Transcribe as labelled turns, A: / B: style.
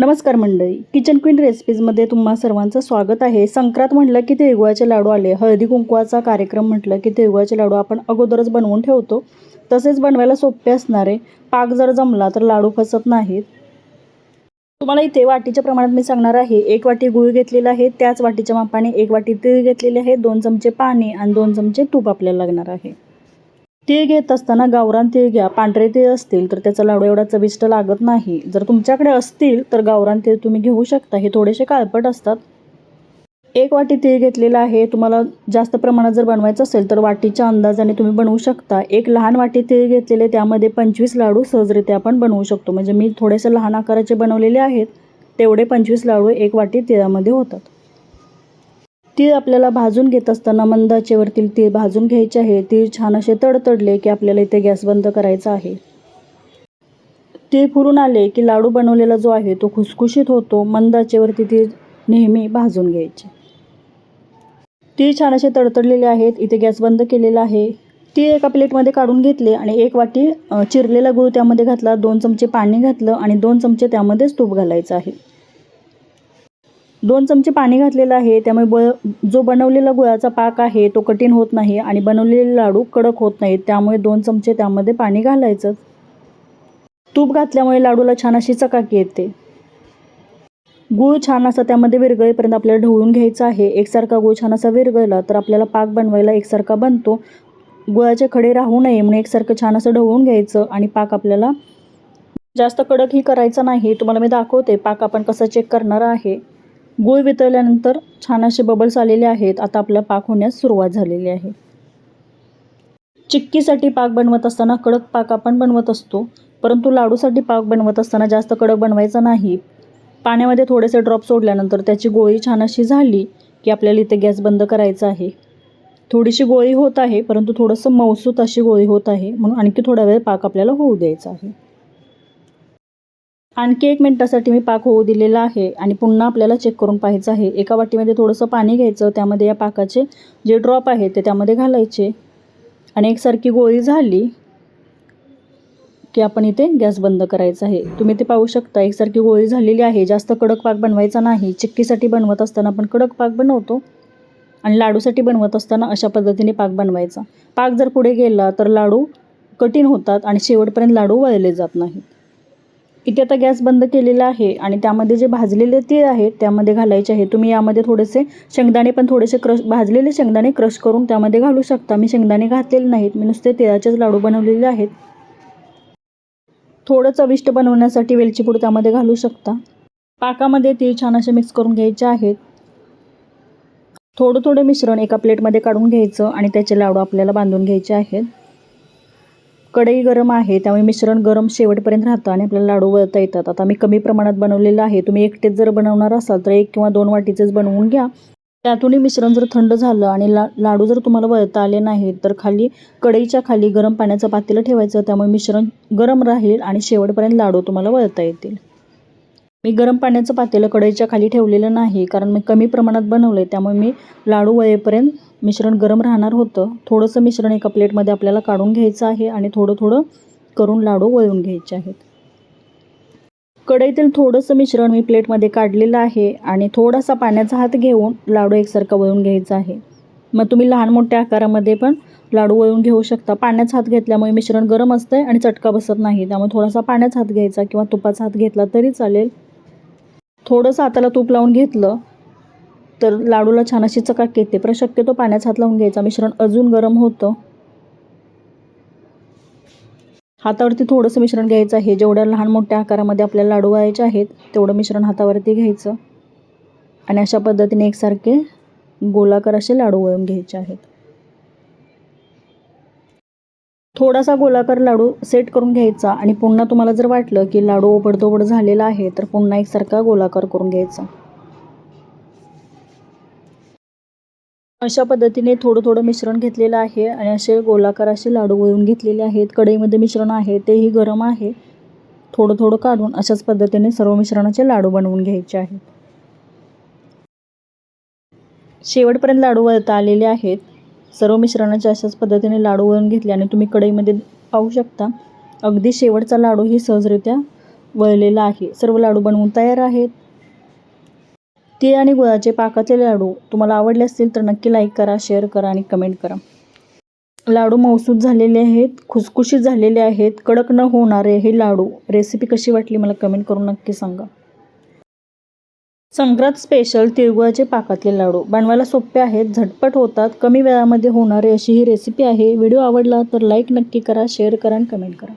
A: नमस्कार मंडळी. Kitchen queen रेसिपीजमध्ये तुम्हा सर्वांचं स्वागत आहे. संक्रांत म्हटलं की तिळगुळाचे लाडू आले. हळदी कुंकवाचा कार्यक्रम म्हटलं की तिळगुळाचे लाडू आपण अगोदरच बनवून ठेवतो. तसेच बनवायला सोपे असणारे. पाक जर जमला तर लाडू फसत नाहीत. तुम्हाला इथे वाटीच्या प्रमाणात मी सांगणार आहे. एक वाटी गुळ घेतलेला आहे. त्याच वाटीच्या मापाने एक वाटी तीळ घेतलेले आहे. दोन चमचे पाणी आणि दोन चमचे तूप आपल्याला लागणार आहे. तीळ घेत असताना गावरान तीळ घ्या पांढरे तीळ असतील तर त्याचा लाडू एवढा चविष्ट लागत नाही. जर तुमच्याकडे असतील तर गावरान तीळ तुम्ही घेऊ शकता. हे थोडेसे काळपट असतात. एक वाटी तीळ घेतलेला आहे. तुम्हाला जास्त प्रमाणात जर बनवायचं असेल तर वाटीच्या अंदाजाने तुम्ही बनवू शकता. एक लहान वाटी तीळ घेतलेले त्यामध्ये पंचवीस लाडू सहजरित्या आपण बनवू शकतो. म्हणजे मी थोडेसे लहान आकाराचे बनवलेले आहेत. तेवढे पंचवीस लाडू एक वाटी तिळामध्ये होतात. तीळ आपल्याला भाजून घेत असताना मंद आचेवरतील तीळ भाजून घ्यायचे आहे. तीळ छान असे तडतडले की आपल्याला इथे गॅस बंद करायचा आहे. तीळ फुरून आले की लाडू बनवलेला जो आहे तो खुसखुशीत होतो. मंद आचेवरती तीळ नेहमी भाजून घ्यायचे. तीळ छान असे तडतडलेले आहेत. इथे गॅस बंद केलेला आहे. तीळ एका प्लेटमध्ये काढून घेतले आणि एक वाटी चिरलेला गूळ त्यामध्ये घातला. दोन चमचे पाणी घातलं आणि दोन चमचे त्यामध्येच तूप घालायचं आहे. दोन चमचे पाणी घातलेलं आहे. त्यामुळे ब जो बनवलेला गुळाचा पाक आहे तो कठीण होत नाही आणि बनवलेले लाडू कडक होत नाहीत. त्यामुळे दोन चमचे त्यामध्ये पाणी घालायचं. तूप घातल्यामुळे लाडूला छान अशी चकाकी येते. गूळ छान असा त्यामध्ये विरगळेपर्यंत आपल्याला ढवळून घ्यायचा आहे. एकसारखा गूळ छान असा विरगळला तर आपल्याला पाक बनवायला एकसारखा बनतो. गुळाचे खडे राहू नये म्हणून एकसारखं छान असं ढवळून घ्यायचं आणि पाक आपल्याला जास्त कडकही करायचा नाही. तुम्हाला मी दाखवते. पाक आपण कसं चेक करणार आहे. गूळ वितळल्यानंतर छान असे बबल्स आलेले आहेत. आता आपला पाक होण्यास सुरुवात झालेली आहे. चिक्कीसाठी पाक बनवत असताना कडक पाक आपण बनवत असतो. परंतु लाडूसाठी पाक बनवत असताना जास्त कडक बनवायचा नाही. पाण्यामध्ये थोडेसे ड्रॉप सोडल्यानंतर त्याची गोळी छान अशी झाली की आपल्याला इथे गॅस बंद करायचा आहे. थोडीशी गोळी होत आहे परंतु थोडंसं मौसूत अशी गोळी होत आहे. म्हणून आणखी थोडा वेळ पाक आपल्याला होऊ द्यायचा आहे. आणखी एक मिनटासाठी मी पाक होऊ दिलेला आहे आणि पुन्हा आपल्याला चेक करून पाहायचं आहे. एका वाटीमध्ये थोडंसं पाणी घ्यायचं त्यामध्ये या पाकाचे जे ड्रॉप आहेत ते त्यामध्ये घालायचे. आणि एकसारखी गोळी झाली की आपण इथे गॅस बंद करायचा आहे. तुम्ही ते पाहू शकता एकसारखी गोळी झालेली आहे. जास्त कडक पाक बनवायचा नाही. चिक्कीसाठी बनवत असताना आपण कडक पाक बनवतो आणि लाडूसाठी बनवत असताना अशा पद्धतीने पाक बनवायचा. पाक जर पुढे गेला तर लाडू कठीण होतात आणि शेवटपर्यंत लाडू वळले जात नाहीत. इथे आता गॅस बंद केलेला आहे आणि त्यामध्ये जे भाजलेले तीळ आहेत त्यामध्ये घालायचे आहे. तुम्ही यामध्ये थोडेसे शेंगदाणे पण थोडेसे क्रश भाजलेले शेंगदाणे क्रश करून त्यामध्ये घालू शकता. मी शेंगदाणे घातलेले नाहीत. मी नुसते तिळाचेच लाडू बनवलेले आहेत. थोडं चविष्ट बनवण्यासाठी वेलची पूड त्यामध्ये घालू शकता. पाकामध्ये तीळ छान असे मिक्स करून घ्यायचे आहेत. थोडं थोडं मिश्रण एका प्लेटमध्ये काढून घ्यायचं आणि त्याचे लाडू आपल्याला बांधून घ्यायचे आहेत. कढई गरम आहे त्यामुळे मिश्रण गरम शेवटपर्यंत राहतं आणि आपल्याला लाडू वळता येतात. आता मी कमी प्रमाणात बनवलेलं आहे. तुम्ही एकटेच जर बनवणार असाल तर एक किंवा दोन वाटीचेच बनवून घ्या. त्यातूनही मिश्रण जर थंड झालं आणि ला लाडू जर तुम्हाला वळता आले नाहीत तर खाली कढईच्या खाली गरम पाण्याचं पातेलं ठेवायचं. त्यामुळे मिश्रण गरम राहील आणि शेवटपर्यंत लाडू तुम्हाला वळता येतील. मी गरम पाण्याचं पातेलं कढईच्या खाली ठेवलेलं नाही कारण मी कमी प्रमाणात बनवलं आहे त्यामुळे मी लाडू वळेपर्यंत मिश्रण गरम राहणार होतं. थोडंसं मिश्रण एका प्लेटमध्ये आपल्याला काढून घ्यायचं आहे आणि थोडं थोडं करून लाडू वळून घ्यायचे आहेत. कढईतील थोडंसं मिश्रण मी प्लेटमध्ये काढलेलं आहे आणि थोडासा पाण्याचा हात घेऊन लाडू एकसारखा वळून घ्यायचा आहे. मग तुम्ही लहान मोठ्या आकारामध्ये पण लाडू वळून घेऊ शकता. पाण्याचा हात घेतल्यामुळे मिश्रण गरम असतं आहे आणि चटका बसत नाही त्यामुळे थोडासा पाण्याचा हात घ्यायचा किंवा तुपाचा हात घेतला तरी चालेल. थोडंसं हाताला तूप लावून घेतलं तर लाडूला छान अशी चकाक येते. पण शक्यतो पाण्याचा हात लावून घ्यायचा. मिश्रण अजून गरम होतं. हातावरती थोडंसं मिश्रण घ्यायचं आहे. जेवढ्या लहान मोठ्या आकारामध्ये आपल्याला लाडू व्हायचे आहेत तेवढं मिश्रण हातावरती घ्यायचं. आणि अशा पद्धतीने एकसारखे गोलाकार असे लाडू वळून घ्यायचे आहेत. थोडासा गोलाकार लाडू सेट करून घ्यायचा आणि पुन्हा तुम्हाला जर वाटलं की लाडू ओबडधोबड झालेला आहे तर पुन्हा एकसारखा गोलाकार करून घ्यायचा. अशा पद्धतीने थोडं थोडं मिश्रण घेतलेलं आहे आणि असे गोलाकार असे लाडू वळून घेतलेले आहेत. कढईमध्ये मिश्रण आहे तेही गरम आहे. थोडं थोडं काढून अशाच पद्धतीने सर्व मिश्रणाचे लाडू बनवून घ्यायचे आहेत. शेवटपर्यंत लाडू वळता आलेले आहेत. सर्व मिश्रणाचे अशाच पद्धतीने लाडू वळून घेतले आणि तुम्ही कढईमध्ये पाहू शकता अगदी शेवटचा लाडूही सहजरित्या वळलेला आहे. सर्व लाडू बनवून तयार आहेत. तीळ आणि गुळाचे पाकातले लाडू तुम्हाला आवडले असतील तर नक्की लाईक करा शेअर करा आणि कमेंट करा. लाडू मौसूद झालेले आहेत खुसखुशीत झालेले आहेत कडक न होणारे हे लाडू रेसिपी कशी वाटली मला कमेंट करून नक्की सांगा. संक्रांत स्पेशल तिळगुळाचे पाकातले लाडू. बनवायला सोपे आहेत झटपट होतात कमी वेळामध्ये होणारे अशी ही रेसिपी आहे. व्हिडिओ आवडला तर लाईक नक्की करा शेअर करा आणि कमेंट करा.